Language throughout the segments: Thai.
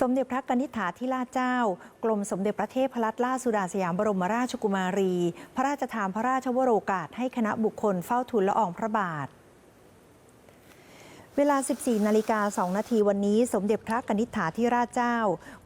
สมเด็จพระกนิษฐาธิราชเจ้า กรมสมเด็จพระเทพรัตนราชสุดาสยามบรมราชกุมารี พระราชทานพระราชวโรกาสให้คณะบุคคลเฝ้าทูลละอองพระบาท เวลา 14 นาฬิกา 2 นาทีวันนี้ สมเด็จพระกนิษฐาธิราชเจ้า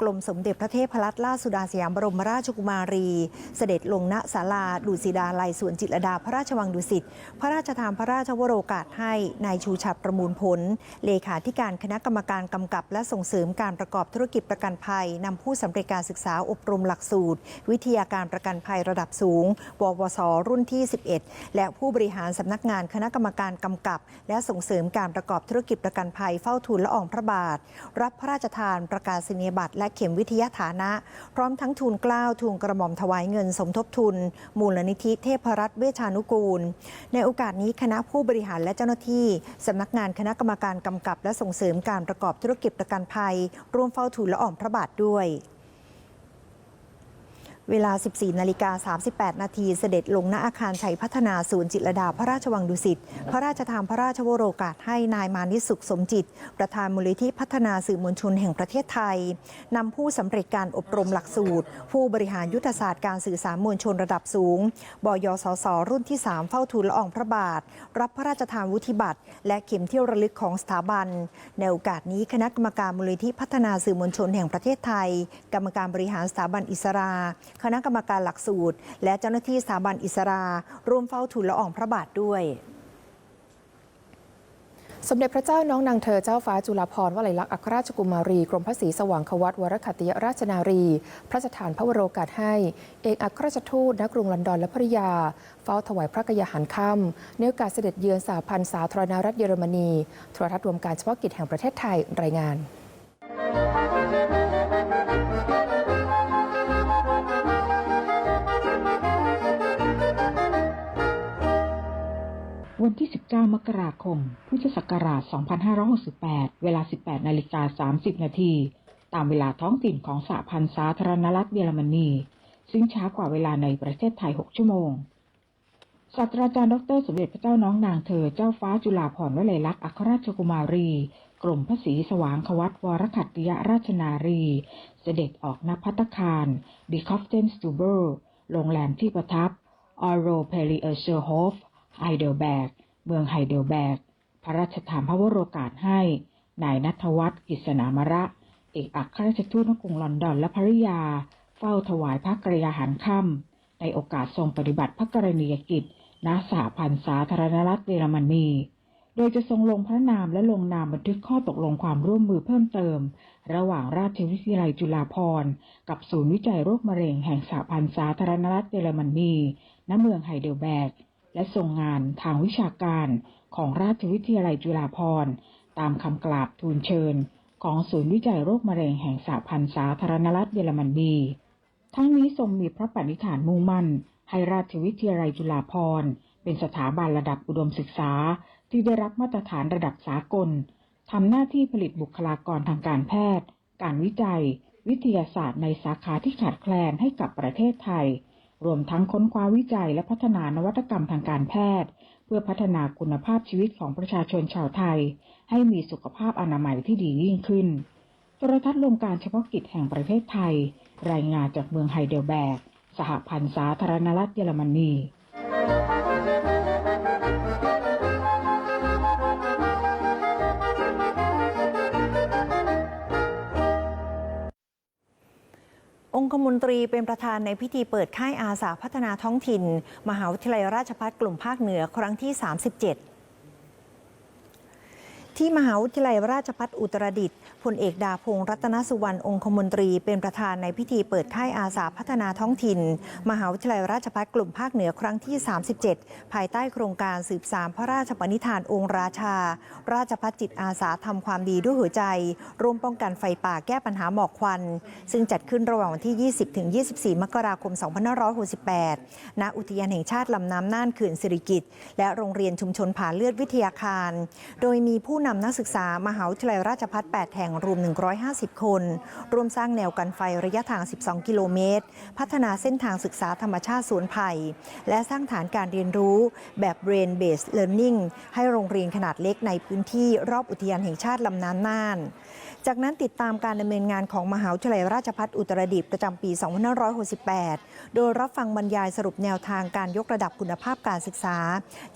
กรมสมเด็จพระเทพรัตนราชสุดาสยามบรมราชกุมารี เสด็จลงณศาลาดุสิดาลัยสวนจิตรดาพระราชวังดุสิต พระราชทานพระราชวโรกาสให้นายชูชัดประมูลผล เลขาธิการคณะกรรมการกำกับและส่งเสริมการประกอบธุรกิจประกันภัยนำผู้สำเร็จการศึกษาอบรมหลักสูตร วิทยาการประกันภัยระดับสูงววส รุ่นที่ 11 และผู้บริหารสำนักงานคณะกรรมการกำกับ และส่งเสริมการประกอบธุรกิจประกันภัยเฝ้าทูลละอองพระบาท รับพระราชทานประกาศนียบัตรและเข็มวิทยาฐานะ พร้อมทั้งทูลเกล้าทูลกระหม่อมถวายเงินสมทบทุน มูลนิธิเทพรัตน์เวชานุกูล ในโอกาสนี้คณะผู้บริหารและเจ้าหน้าที่สำนักงานคณะกรรมการกำกับ และส่งเสริมการประกอบธุรกิจประกันภัย ร่วมเฝ้าทูลละอองพระบาทด้วย เวลา 14 นาฬิกา 38 นาทีเสด็จลงณอาคารชัยพัฒนาศูนย์จิตรดาพระราชวังดุสิต พระราชทานพระราชวโรกาสให้นายมานิสสุขสมจิต ประธานมูลนิธิพัฒนาสื่อมวลชนแห่งประเทศไทย นำผู้สำเร็จการอบรมหลักสูตร ผู้บริหารยุทธศาสตร์การสื่อสารมวลชนระดับสูง บยสส รุ่นที่ 3 เฝ้าทูลละอองพระบาท รับพระราชทานวุฒิบัตร และเข็มเที่ยวระลึกของสถาบัน ในโอกาสนี้คณะกรรมการมูลนิธิพัฒนาสื่อมวลชนแห่งประเทศไทย กรรมการบริหารสถาบันอิสราคณะกรรมการหลักสูตร และเจ้าหน้าที่สถาบันอิสราร่วมเฝ้าทูลละอองพระบาทด้วยสมเด็จพระเจ้าน้องนางเธอเจ้าฟ้าจุฬาภรณ์วลัยลักษณ์อัครราชกุมารี กรมพระศรีสว่างควัตวรคติยราชนารี พระราชทานพระวโรกาสให้ เอกอัครราชทูตณกรุงลอนดอนและภริยา เฝ้าถวายพระกยาหารค่ำในโอกาสเสด็จเยือนสาพันธ์สาธารณรัฐเยอรมนีโทรทัศน์รวมการเฉพาะกิจแห่งประเทศไทยรายงาน ที่ 19 มกราคม พุทธศักราช 2568 เวลา 18 นาฬิกา 30 นาที ตามเวลาท้องถิ่นของสหพันธ์สาธารณรัฐเยอรมนี ซึ่งช้ากว่าเวลาในประเทศไทย 6 ชั่วโมง ศาสตราจารย์ดร สมเด็จพระเจ้าน้องนางเธอ เจ้าฟ้าจุฬาภรณ์วลัยลักษณ์อัครราชกุมารี กรมพระศรีสว่างควัตวรคัตติยราชนารี เสด็จออกนพัตตาคารดิคอฟเทนสตูเบอร์โรงแรมที่ประทับออโรเพลีเออร์เชอร์โฮฟไฮเดลแบก เมืองไฮเดลแบก พระราชทานพระวโรกาสให้นายนัทวัฒน์กิษณามระ เอกอัครราชทูตณกรุงลอนดอนและภริยา เฝ้าถวายพระกรยาหารค่ำในโอกาสทรงปฏิบัติพระกรณียกิจณสหพันธ์สาธารณรัฐเยอรมนี โดยจะทรงลงพระนามและลงนามบันทึกข้อตกลงความร่วมมือเพิ่มเติม ระหว่างราชวิทยาลัยจุฬาภรณ์กับศูนย์วิจัยโรคมะเร็งแห่งสหพันธ์สาธารณรัฐเยอรมนี ณ เมืองไฮเดลแบก และทรงงานทางวิชาการของราชวิทยาลัยจุฬาภรณ์ ตามคำกราบทูลเชิญ ของศูนย์วิจัยโรคมะเร็งแห่งสหพันธ์สาธารณรัฐเยอรมนี ทั้งนี้ทรงมีพระปณิธานมุ่งมั่น ให้ราชวิทยาลัยจุฬาภรณ์ เป็นสถาบันระดับอุดมศึกษาที่ได้รับมาตรฐานระดับสากลทำหน้าที่ผลิตบุคลากรทางการแพทย์ การวิจัย วิทยาศาสตร์ในสาขาที่ขาดแคลนให้กับประเทศไทย รวมทั้งค้นคว้าวิจัยและพัฒนานวัตกรรมทางการแพทย์ เพื่อพัฒนาคุณภาพชีวิตของประชาชนชาวไทย ให้มีสุขภาพอนามัยที่ดียิ่งขึ้น โทรทัศน์ลงการเฉพาะกิจแห่งประเทศไทย รายงานจากเมืองไฮเดลแบก สหพันธ์สาธารณรัฐเยอรมนี องคมนตรีเป็นประธานในพิธีเปิดค่ายอาสาพัฒนาท้องถิ่น มหาวิทยาลัยราชภัฏกลุ่มภาคเหนือครั้งที่ 37 ที่มหาวิทยาลัยราชภัฏอุตรดิตถ์พลเอกดาพงศ์รัตนสุวรรณองคมนตรี เป็นประธานในพิธีเปิดค่ายอาสาพัฒนาท้องถิ่น มหาวิทยาลัยราชภัฏกลุ่มภาคเหนือครั้งที่ 37 ภายใต้โครงการสืบสานพระราชปณิธานองค์ราชา ราชภัฏจิตอาสาทำความดีด้วยหัวใจ ร่วมป้องกันไฟป่าแก้ปัญหาหมอกควัน ซึ่งจัดขึ้นระหว่างวันที่ 20 ถึง 24 มกราคม 2568 ณ อุทยานแห่งชาติลำน้ำน่านเขื่อนสิริกิติ์และโรงเรียนชุมชนผาเลือดวิทยาคาร โดยมีผู้นำนักศึกษามหาวิทยาลัยราชภัฏ8แห่งรวม 150 คน ร่วมสร้างแนวกันไฟระยะทาง 12 กิโลเมตร พัฒนาเส้นทางศึกษาธรรมชาติสวนไผ่ และสร้างฐานการเรียนรู้แบบ Brain Based Learning ให้โรงเรียนขนาดเล็กในพื้นที่รอบอุทยานแห่งชาติลำน้ำน่าน จากนั้นติดตามการดำเนินงานของมหาวิทยาลัยราชภัฏอุตรดิตถ์ประจำปี 2568 โดยรับฟังบรรยายสรุปแนวทางการยกระดับคุณภาพการศึกษา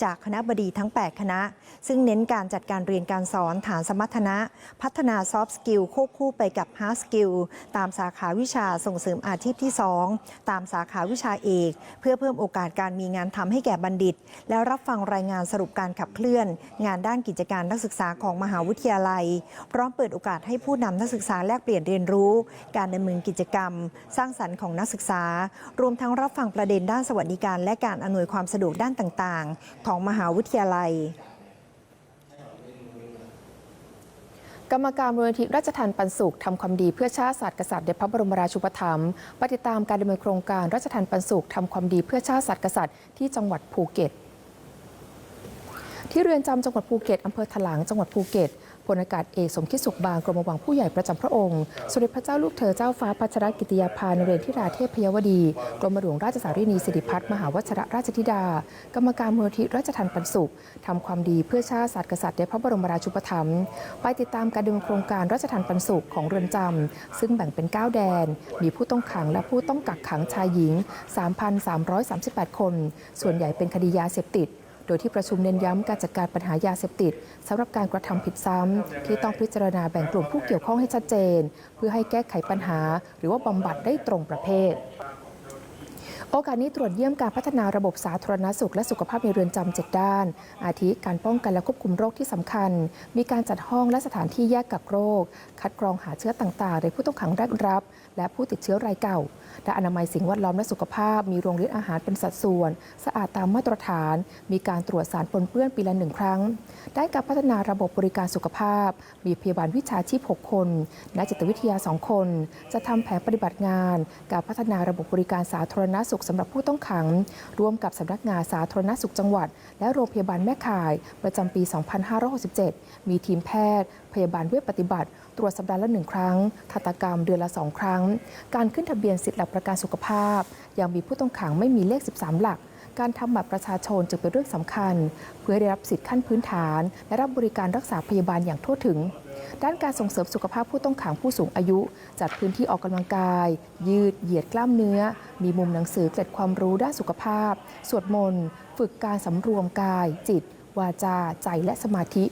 จากคณะบดีทั้ง 8 คณะ ซึ่งเน้นการจัดการเรียนการสอนฐานสมรรถนะ พัฒนาซอฟต์สกิลควบคู่ไปกับฮาร์ดสกิลตามสาขาวิชาส่งเสริมอาชีพที่ 2 ตามสาขาวิชาเอก เพื่อเพิ่มโอกาสการมีงานทำให้แก่บัณฑิต แล้วรับฟังรายงานสรุปการขับเคลื่อน งานด้านกิจการนักศึกษาของมหาวิทยาลัย พร้อมเปิดโอกาสให้ผู้นำนักศึกษาแลกเปลี่ยนเรียนรู้ การดำเนินกิจกรรม สร้างสรรค์ของนักศึกษา รวมทั้งรับฟังประเด็นด้านสวัสดิการ และการอำนวยความสะดวกด้านต่าง ๆ ของมหาวิทยาลัย กรรมการมูลนิธิราชทานปันสุขทำความดีเพื่อชาติศาสตร์กษัตริย์ในพระบรมราชูปถัมภ์ปฏิตามการดำเนินโครงการราชทานปันสุขทำความดีเพื่อชาติศาสตร์กษัตริย์ที่จังหวัดภูเก็ต ที่เรือนจำจังหวัดภูเก็ตอำเภอถลางจังหวัดภูเก็ต พลอากาศเอกสมคิดสุขบางกรมวังผู้ใหญ่ประจำพระองค์สมเด็จพระเจ้าลูกเธอเจ้าฟ้าพัชรกิติยาภานเรนทิราเทพพยวดี กรมหลวงราชสารีนีสิริพัฒน์มหาวชรราชธิดา กรรมการมูลนิธิราชทันปันสุขทำความดีเพื่อชาติศาสตร์กษัตริย์ในพระบรมราชูปถัมภ์ไปติดตามการดำเนินโครงการราชทันปันสุขของเรือนจำซึ่งแบ่งเป็น 9 แดน มีผู้ต้องขังและผู้ต้องกักขังชายหญิง 3,338 คน ส่วนใหญ่เป็นคดียาเสพติด โดยที่ประชุมเน้นย้ำการจัดการปัญหายาเสพติดสำหรับการกระทำผิดซ้ำที่ต้องพิจารณาแบ่งกลุ่มผู้เกี่ยวข้องให้ชัดเจน เพื่อให้แก้ไขปัญหา หรือว่าบำบัดได้ตรงประเภทโอกาสนี้ตรวจเยี่ยมการพัฒนาระบบสาธารณสุขและสุขภาพในเรือนจำเจ็ดด้าน อาทิการป้องกันและควบคุมโรคที่สำคัญ มีการจัดห้องและสถานที่แยกกักโรค คัดกรองหาเชื้อต่างๆในผู้ต้องขังแรกรับ และผู้ติดเชื้อรายเก่า และอนามัยสิ่งแวดล้อมและสุขภาพ มีโรงเรือนอาหารเป็นสัดส่วน สะอาดตามมาตรฐาน มีการตรวจสารปนเปื้อนปีละหนึ่งครั้ง ได้การพัฒนาระบบบริการสุขภาพ มีพยาบาลวิชาชีพ 6 คนนักจิตวิทยา 2 คน จะทำแผนปฏิบัติงาน การพัฒนาระบบบริการสาธารณสุขสำหรับผู้ต้องขัง ร่วมกับสำนักงานสาธารณสุขจังหวัด และโรงพยาบาลแม่ข่าย ประจำปี 2567 มีทีมแพทย์พยาบาลเวชปฏิบัติ ตรวจสัปดาห์ละหนึ่งครั้งทันตกรรมเดือนละสองครั้ง การขึ้นทะเบียนสิทธิหลักประกันสุขภาพ ยังมีผู้ต้องขังไม่มีเลข 13 หลัก การทำบัตรประชาชนจึงเป็นเรื่องสำคัญ เพื่อได้รับสิทธิขั้นพื้นฐาน และรับบริการรักษาพยาบาลอย่างทั่วถึง ด้านการส่งเสริมสุขภาพผู้ต้องขังผู้สูงอายุ จัดพื้นที่ออกกำลังกาย ยืดเหยียดกล้ามเนื้อ มีมุมหนังสือเกล็ดความรู้ด้านสุขภาพ สวดมนต์ฝึกการสำรวมกาย จิต วาจา ใจและสมาธิ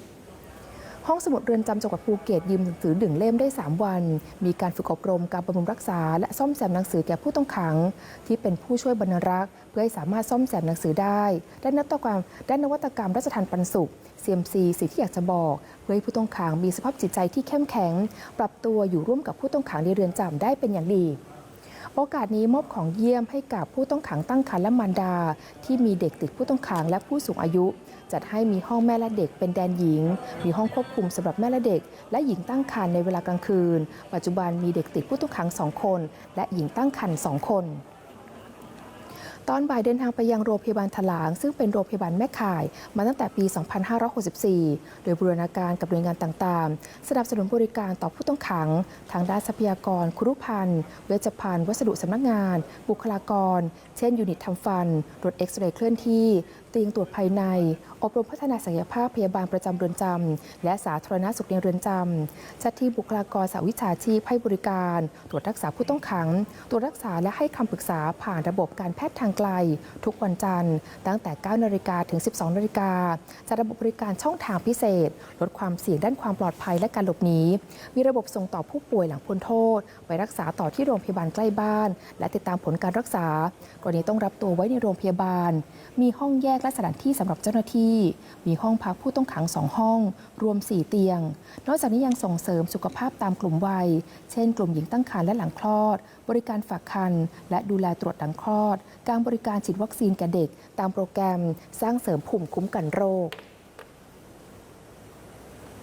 ห้องสมุดเรือนจำจังหวัดภูเก็ตยืมหนังสือหนึ่งเล่มได้ 3 วัน มีการฝึกอบรมการบำรุงรักษา และซ่อมแซมหนังสือแก่ผู้ต้องขัง ที่เป็นผู้ช่วยบรรณรักษ์ เพื่อให้สามารถซ่อมแซมหนังสือได้ด้านนวัตกรรมด้านนวัตกรรมราชทันปันสุข CMC สิ่งที่อยากจะบอก เพื่อให้ผู้ต้องขังมีสภาพจิตใจที่เข้มแข็ง ปรับตัวอยู่ร่วมกับผู้ต้องขังในเรือนจำได้เป็นอย่างดี โอกาสนี้มอบของเยี่ยมให้กับผู้ต้องขังตั้งครรภ์และมารดา ที่มีเด็กติดผู้ต้องขังและผู้สูงอายุ จัดให้มีห้องแม่และเด็กเป็นแดนหญิง มีห้องควบคุมสำหรับแม่และเด็ก และหญิงตั้งครรภ์ในเวลากลางคืน ปัจจุบันมีเด็กติดผู้ต้องขังสองคน และหญิงตั้งครรภ์สองคน ตอนบ่ายเดินทางไปยังโรงพยาบาลถลาง ซึ่งเป็นโรงพยาบาลแม่ข่าย มาตั้งแต่ปี 2564 โดยบูรณาการกับหน่วยงานต่างๆ สนับสนุนบริการต่อผู้ต้องขัง ทางด้านทรัพยากร ครุภัณฑ์เวชภัณฑ์ วัสดุสำนักงาน บุคลากร เช่น ยูนิตทำฟัน รถเอ็กซเรย์เคลื่อนที่ เตียงตรวจภายใน อบรมพัฒนาศักยภาพพยาบาลประจำเรือนจำ และสาธารณสุขในเรือนจำจัดที่บุคลากรสาวิชาชีพให้บริการ ตรวจรักษาผู้ต้องขัง ตรวจรักษาและให้คำปรึกษาผ่านระบบการแพทย์ทางไกล ทุกวันจันทร์ ตั้งแต่ 9 นาฬิกาถึง 12 นาฬิกาจัดระบบบริการช่องทางพิเศษ ลดความเสี่ยงด้านความปลอดภัยและการหลบหนี มีระบบส่งต่อผู้ป่วยหลังพ้นโทษ ไปรักษาต่อที่โรงพยาบาลใกล้บ้าน และติดตามผลการรักษา กรณีต้องรับตัวไว้ในโรงพยาบาล มีห้องแยกและสถานที่สำหรับเจ้าหน้าที่ มีห้องพักผู้ต้องขังสองห้อง รวม 4 เตียง นอกจากนี้ยังส่งเสริมสุขภาพตามกลุ่มวัย เช่น กลุ่มหญิงตั้งครรภ์และหลังคลอด บริการฝากครรภ์และดูแลตรวจหลังคลอด การบริการฉีดวัคซีนแก่เด็ก ตามโปรแกรมสร้างเสริมภูมิคุ้มกันโรค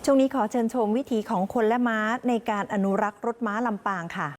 ช่วงนี้ขอเชิญชมวิถีของคนและม้าในการอนุรักษ์รถม้าลำปางค่ะ